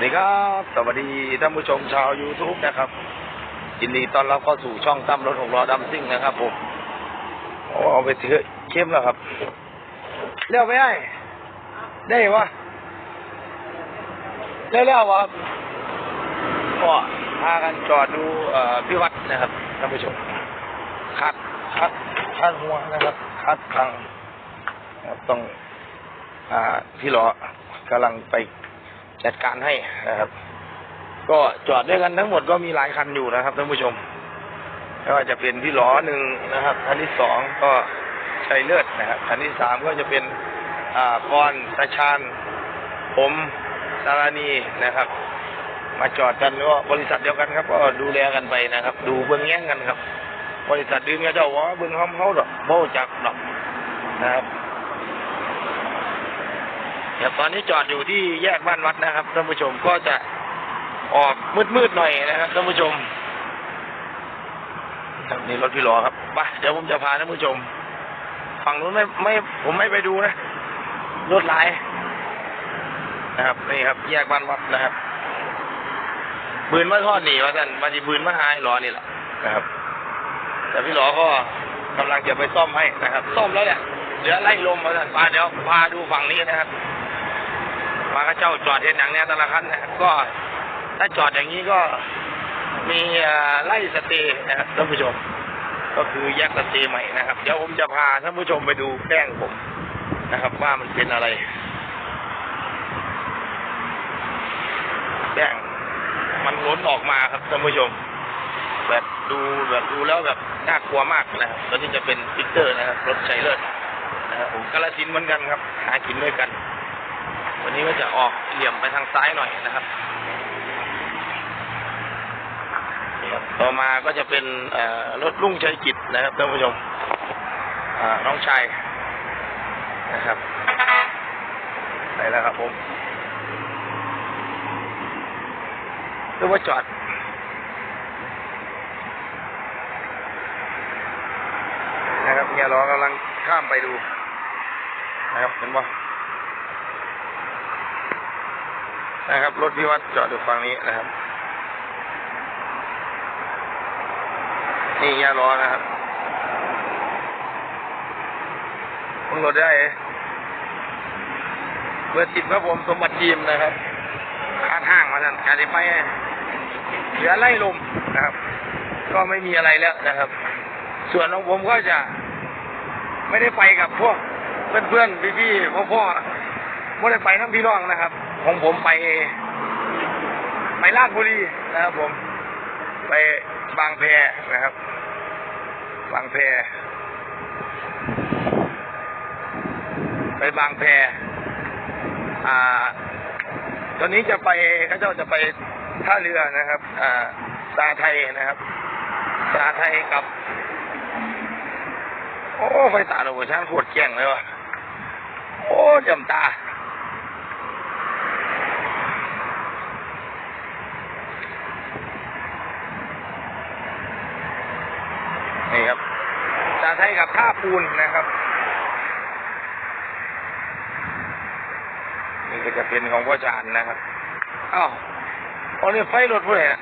วัสดีครับ สวัสดีท่านผู้ชมชาว YouTube นะครับยินดีต้อนรับเข้าสู่ช่องตั้มรถหกล้อดำซิ่งนะครับผมโอ้เอาไปเถอะเข้มแล้วครับเรียกไม่ได้ได้วะเรียกแล้ววะก็พากันจอดดูเอ่อพิวัตรนะครับท่านผู้ชมคัดคัดคัดหัวนะครับ คัดทางนะครับต้อง อ่าพี่หลอกำลังไป จัดการให้นะครับ ก็จอดด้วยกันทั้งหมดก็มีหลายคันอยู่นะครับท่านผู้ชมไม่ว่าจะเป็นพี่หลอหนึ่งนะครับคันที่สองก็ชัยเลิศนะครับคันที่สามก็จะเป็นอ่ากรตาชานผมสารานีนะครับ มาจอดกันก็บริษัทเดียวกันครับ ก็ดูแลกันไปนะครับ ดูเบื้องแย่งกันครับ บริษัทดื่นก็เจ้าว่าเบื้องห้องเขาดอกโบจักดอกนะครับ ครับตอนนี้จอดอยู่ที่แยกบ้านวัดนะครับท่านผู้ชมก็จะออกมืดๆหน่อยนะครับท่านผู้ชมครับนี่รถพี่หลอครับไปเดี๋ยวผมจะพาท่านผู้ชม ฝั่งนู้นไม่ไม่ผมไม่ไปดูนะรถหลายนะครับนี่ครับ แยกบ้านวัดนะครับบืนมาทอดหนีว่าท่านมาจีบืนมาหายหลอนี่แหละนะครับ แต่พี่หลอก็กำลังจะไปซ่อมให้นะครับ ซ่อมแล้วเนี่ยเดี๋ยวไล่ลมมาท่านพาเดี๋ยวพาดูฝั่งนี้นะครับ มาก็เจ้าจอดเห็นอย่างเนี้ยแต่ละคันนะครับก็ถ้าจอดอย่างนี้ก็มีไล่สเตย์นะครับท่านผู้ชม ก็คือแยกสเตย์ใหม่นะครับ เดี๋ยวผมจะพาท่านผู้ชมไปดูแป้งผมนะครับ ว่ามันเป็นอะไร แป้งมันล้นออกมาครับท่านผู้ชม แบบดูแบบดูแล้วแบบน่ากลัวมากนะครับตัวนี้จะเป็นสติ๊กเกอร์นะครับรถชัยเลิศนะครับผมกาลสินเหมือนกันครับ หากินด้วยกัน วันนี้ก็จะออกเหลี่ยมไปทางซ้ายหน่อยนะครับต่อมาก็จะเป็นรถลุ่งชัยกิจนะครับท่านผู้ชมน้องชายนะครับไหนแล้วครับผมหรือว่าจอดนะครับเฮียรอกำลังข้ามไปดูนะครับเห็นป่ นะครับ รถพิวัตรจอดอยู่ฝั่งนี้นะครับ นี่เฮียรอนะครับมึงรถได้เบอร์สิบครับผมสมบัติทีมนะครับข้างห้างมาท่นการจะไปเหลือไล่ลมนะครับ ก็ไม่มีอะไรแล้วนะครับ ส่วนของผมก็จะ ไม่ได้ไปกับพวกเพื่อนๆพี่ๆพ่อๆไม่ได้ไปทั้งพี่น้องนะครับ ของผมไป ไปลาดบุรีนะครับผม ไปบางแพนะครับ บางแพ ไปบางแพ อ่า ตอนนี้จะไปเขาเจ้าจะไปท่าเรือนะครับ อ่าตาไทยนะครับตาไทยกับ โอ้ ไฟตาโลโมชั่นโคตรแจ้งเลยว่ะโอ้จำตา นี่ครับตาไทยกับท่าปูนนะครับ นี่ก็จะเป็นของพ่อจานนะครับอ้าวอันนี้ไฟรถผู้ใดนะ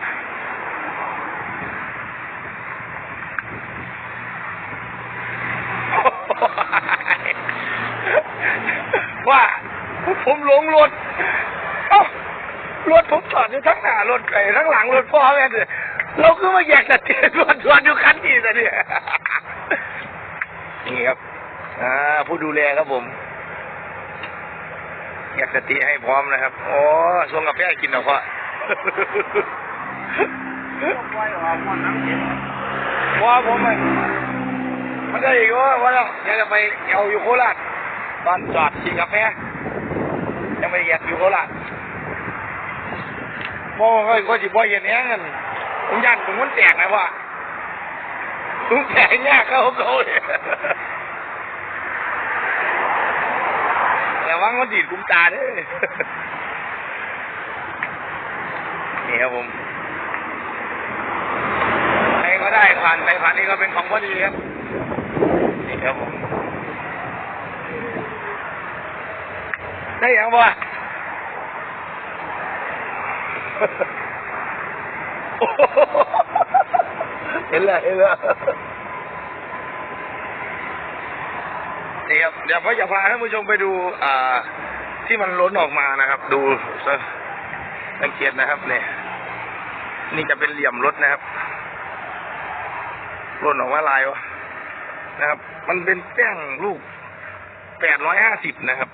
ว่าผมหลงรถ เอ้ารถผมจอดอยู่ทั้งหน้ารถไอ้ทั้งหลังรถพ่อแม่เลย เราคือมาแยกกันเตียรถชวนอยู่คันนี้ซะเนี่ยนี่ครับอ่าผู้ดูแลครับผม อยากสติให้พร้อมนะครับโอ้ส่งกาแฟกินหรอพ่อว่าผมมันมันได้อีกว่าว่าเราอยากจะไปเอาอยู่โคราชตอนจอดกินกาแฟยังไม่อยากอยู่โคราชมองก็ก็จิบ่เย็นเนี้ยกัน ผมยันผมมันแตกนะว่าลุงแตกแง่เขาเขาเลยแต่ว่ามันดีดกุมตาเด้อนี่ครับผมใครก็ได้ผ่านไปผ่านนี้ก็เป็นของพอดีครับนี่ครับผมได้ยังบ่โอ้โห เห็นแล้วเห็นแล้วนี่ครับเดี๋ยวพ่อจะพาท่านผู้ชมไปดู อ่า ที่มันล้นออกมานะครับ ดูสังเกตนะครับเนี่ยนี่จะเป็นเหลี่ยมรถนะครับล้นออกมาลายวะนะครับ มันเป็นแป้งลูกแปดร้อยห้าสิบนะครับ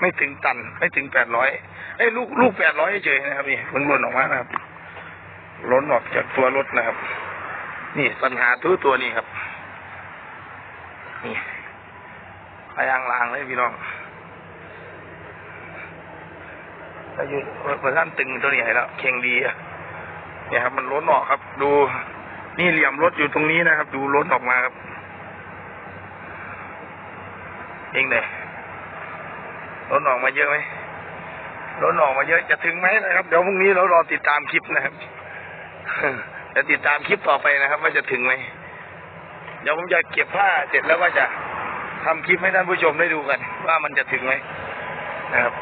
ไม่ถึงตัน ไม่ถึงแปดร้อยเอ้ลูกลูกแปดร้อยเฉยนะครับนี่มันล้นออกมานะครับ ล้นออกจากตัวรถนะครับ นี่ปัญหาทุกตัวนี้ครับ นี่พยางลางเลยพี่น้องถ้าอยู่เมื่อท่านตึงตัวนี้ให้แล้วเข่งดีอะเนี่ยครับ มันล้นออกครับ ดูนี่เหลี่ยมรถอยู่ตรงนี้นะครับ ดูล้นออกมาครับ เองเนี่ยล้นออกมาเยอะไหมล้นออกมาเยอะจะถึงไหมนะครับ เดี๋ยวพรุ่งนี้เรารอติดตามคลิปนะครับ จะติดตามคลิปต่อไปนะครับ ว่าจะถึงไหมเดี๋ยวผมจะเก็บผ้าเสร็จแล้วก็จะทำคลิปให้ท่านผู้ชมได้ดูกัน ว่ามันจะถึงไหมนะครับ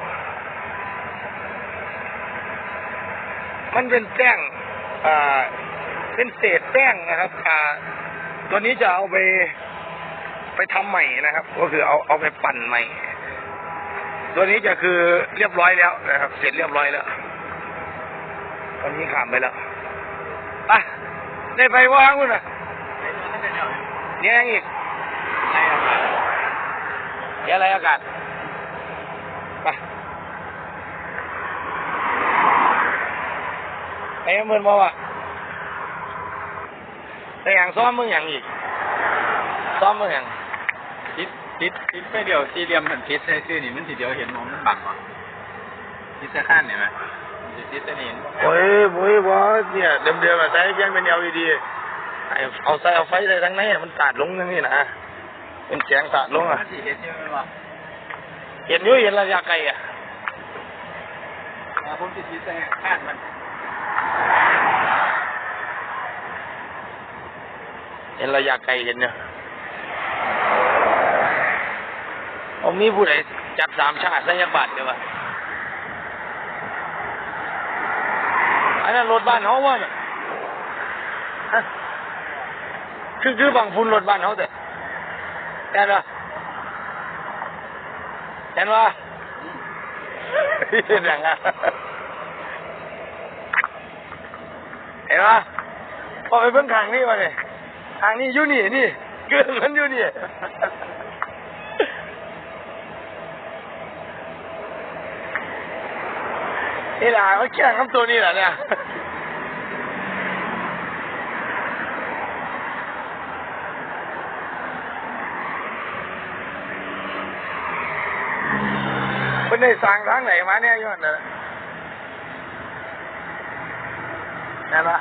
มันเป็นแป้งอ่าเป็นเศษแป้งนะครับ อ่า ตัวนี้จะเอาไปไปทำใหม่นะครับ ก็คือเอาเอาไปปั่นใหม่ ตัวนี้จะคือเรียบร้อยแล้วนะครับ เสร็จเรียบร้อยแล้วตอนนี้ขามไปแล้ว ได้ไปว่างคุณอะเนี่ยยังอีกเดี๋ยวอะไรอากาศไปไอ้เมื่อนบอกว่าแต่อย่างซ้อมมึงอย่างอีกซ้อมมึงอย่างติดติดติดไปเดียวสี่เหลี่ยมมันติดใส่ชื่อนี่มันสีเดียวเห็นมองมันบังวะติดใส่ข้านเห็นไหม ติดใส่นี่เห็นบ่โอ้ยโอ้ยบอสเนี่ยเดิมๆอะใส่เพียงเป็น LED ไอ้เอาใส่เอาไฟใส่ทั้งในอะมันสาดลงทั้งนี้นะเป็นแสงสาดลงอะมันสิเห็นใช่ไหมวะเห็นอยู่เห็นระยะไกลอะอ่าผมสิติดใส่ข้านมันเห็นระยะไกลเห็นเนี่ยเอามีผู้ใดจับสามชาติใส่ยักบาทเดียววะ อันนั้นรถบ้านเขาวะเนี่ยฮะคือคือบางฟุ้นรถบ้านเขาแต่เห็นปะเห็นปะเห็นยังไงเห็นปะพอไปเบิ่งทางนี้มาเนี่ยทางนี้อยู่นี่นี่เกิดมันอยู่นี่ นี่แหละเขาแข่งกับตัวนี้แหละเนี่ยเป็นได้สั่งทางไหนมาเนี่ยย้อนเนอะนั่นปะ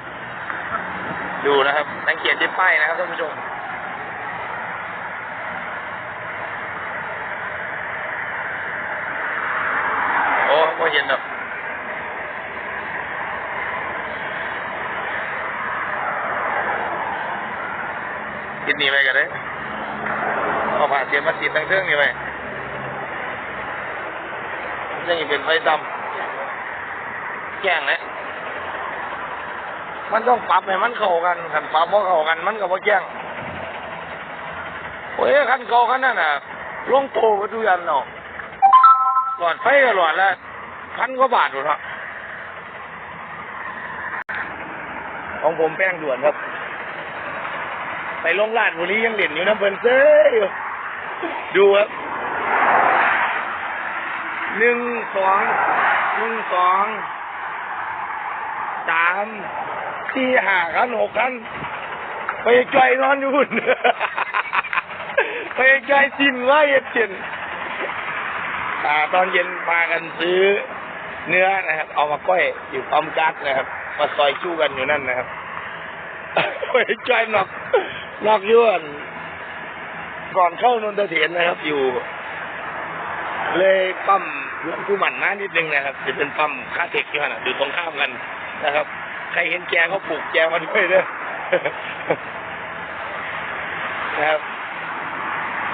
ดูนะครับสังเกตที่ป้ายนะครับท่านผู้ชมโอ้ก็เห็นดอก ดหนีไปกันเลยเอาผ่าเสียมาติดทั้งเครื่องนี่ไปยังอีกเป็นไฟดำแจ้งเลยมันต้องปรับให้มันเข้ากันขันปรับบ่เข้ากัน มันก็บ่แจ้งโอ้ยขันเก่าขันนั่นน่ะลงโตก็ดูยันเนาะหลอดไฟก็หลอดละพันกว่าบาทหมดครับของผมแป้งด่วนครับ ไปลงลาดบุรียังเด่นอยู่นะเพิ่นเซ้ยดูครับหนึ่งสองหนึ่งสองสามสี่ห้าคันหกคันไปจ่อยนอนอยู่หุ่นไปจ่อยสิ้นว่าเย็ดเจนอ่าตอนเย็นมากันซื้อเนื้อนะครับ เอามาก้อยอยู่ปั๊มกัดนะครับมาซอยชู้กันอยู่นั่นนะครับ ไปใจหนอก นอกยวนก่อนเข้านนทเถียนนะครับ อยู่ เลยปั๊มหลวงผู้หมันมานิดนึงนะครับจะเป็นปั๊มคาเทคอยู่นะอยู่ตรงข้ามกันนะครับ ใครเห็นแกเขาปลูกแกมาด้วยเด้อนะครับ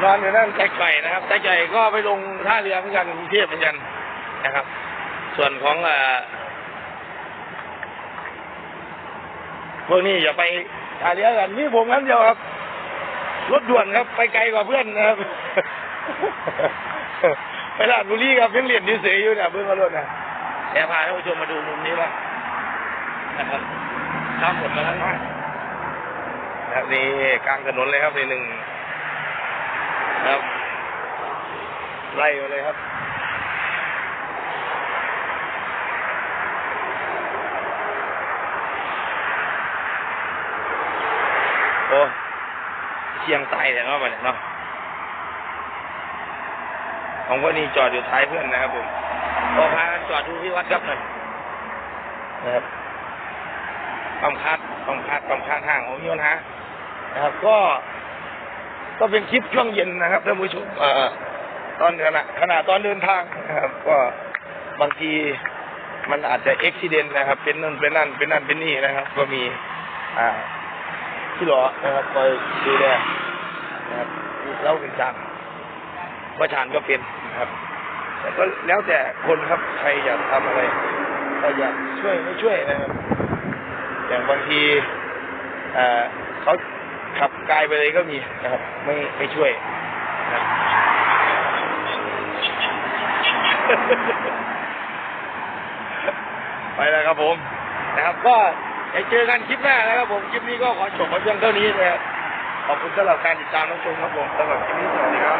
นอนอยู่นั่นใจไก่นะครับใจไก่ก็ไปลงท่าเรือเหมือนกันกรุงเทพเหมือนกันนะครับ ส่วนของอ่อพวกนี้อย่าไป อาเลียกันนี่ผมงั้นเดียวครับ รถด่วนครับ ไปไกลกว่าเพื่อนนะครับ ไปลาดบุรีครับยังเรียนดีเสียอยู่เนี่ยเพื่อนมารถนะแต่พาท่านผู้ชมมาดูมุมนี้ว่างนะครับข้ามถนนมาแล้วนะนะครับนี่กลางถนนเลยครับในหนึ่งนะครับไล่มาเลยครับ โอ้เชียงตายแต่เนาะมันเนาะของพวกนี้จอดอยู่ท้ายเพื่อนนะครับผมพอพากันจอดดูที่วัดครับหน่อยนะครับปั๊มคัดปั๊มคัดปั๊มคัดห่างของมีปัญหานะครับ ก็ ก็เป็นคลิปช่วงเย็นนะครับท่านผู้ชมเอ่อตอนขณะขณะตอนเดินทางนะครับ ก็บางทีมันอาจจะอุบิเหตุนะครับ เป็นนั่นเป็นนั่นเป็นนั่นเป็นนี่นะครับ ก็มี อ่า ที่หรอนะครับคอยดูแลนะครับเล่าเป็นจางว่าชานก็เป็นนะครับ แต่ก็แล้วแต่คนครับใครอยากทำอะไรใครอยากช่วยไม่ช่วยนะครับ อย่างบางทีเอ่อเขาขับกายไปเลยก็มีนะครับ ไม่ไม่ช่วยนะครับไปแล้วครับผม นะครับก็ ไปเจอกันคลิปหน้านะครับผม คลิปนี้ก็ขอจบไว้เพียงเท่านี้นะครับ ขอบคุณสำหรับการติดตามรับชมครับผมสำหรับคลิปนี้สวัสดีครับ